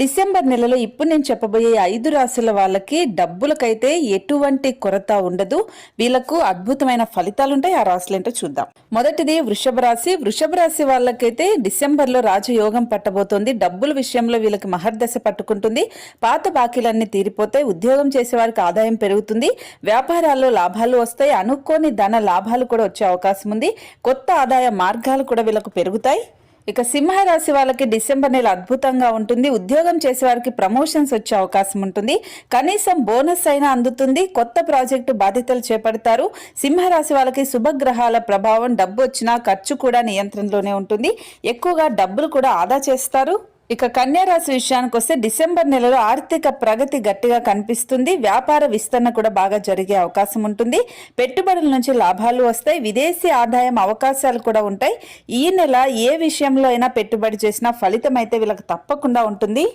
December నెలలో ఇప్పుడు నేను చెప్పబోయే ఐదు రాశుల వాళ్ళకి డబ్బులకైతే ఎటువంటి కొరత ఉండదు. వీళ్ళకు అద్భుతమైన ఫలితాలు ఉంటాయి ఆ రాశులు ఏంటో చూద్దాం. మొదటిది వృషభ రాశి. వృషభ రాశి వాళ్ళకైతే డిసెంబర్లో రాజయోగం పట్టబోతోంది. డబ్బుల విషయంలో వీళ్ళకి మహర్దశ పట్టుకుంటుంది. పాత బాకీలన్నీ తీరిపోతాయి ఉద్యోగం చేసే వారికి ఆదాయం పెరుగుతుంది. వ్యాపారాల్లో లాభాలు వస్తాయి. అనుకోని ధన లాభాలు కూడా వచ్చే అవకాశం ఉంది కొత్త ఆదాయ మార్గాలు కూడా వీళ్ళకు పెరుగుతాయి. ఇక సింహరాశి వాళ్ళకి డిసెంబర్ నెల అద్భుతంగా ఉంటుంది. ఉద్యోగం చేసే వారికి ప్రమోషన్స్ వచ్చే అవకాశం ఉంటుంది. కనీసం బోనస్ అయినా అందుతుంది. కొత్త ప్రాజెక్టు బాధ్యతలు చేపడతారు. సింహరాశి వాళ్ళకి శుభగ్రహాల ప్రభావం డబ్బు వచ్చినా ఖర్చు కూడా నియంత్రణలోనే ఉంటుంది. ఎక్కువగా డబ్బులు కూడా ఆదా చేస్తారు. ఇక కన్యారాశి విషయానికి వస్తే డిసెంబర్ నెలలో ఆర్థిక ప్రగతి గట్టిగా కనిపిస్తుంది. వ్యాపార విస్తరణ కూడా బాగా జరిగే అవకాశం ఉంటుంది. పెట్టుబడుల నుంచి లాభాలు వస్తాయి. విదేశీ ఆదాయం అవకాశాలు కూడా ఉంటాయి. ఈ నెల ఏ విషయంలో అయినా పెట్టుబడి చేసినా ఫలితం అయితే వీళ్ళకి తప్పకుండా ఉంటుంది.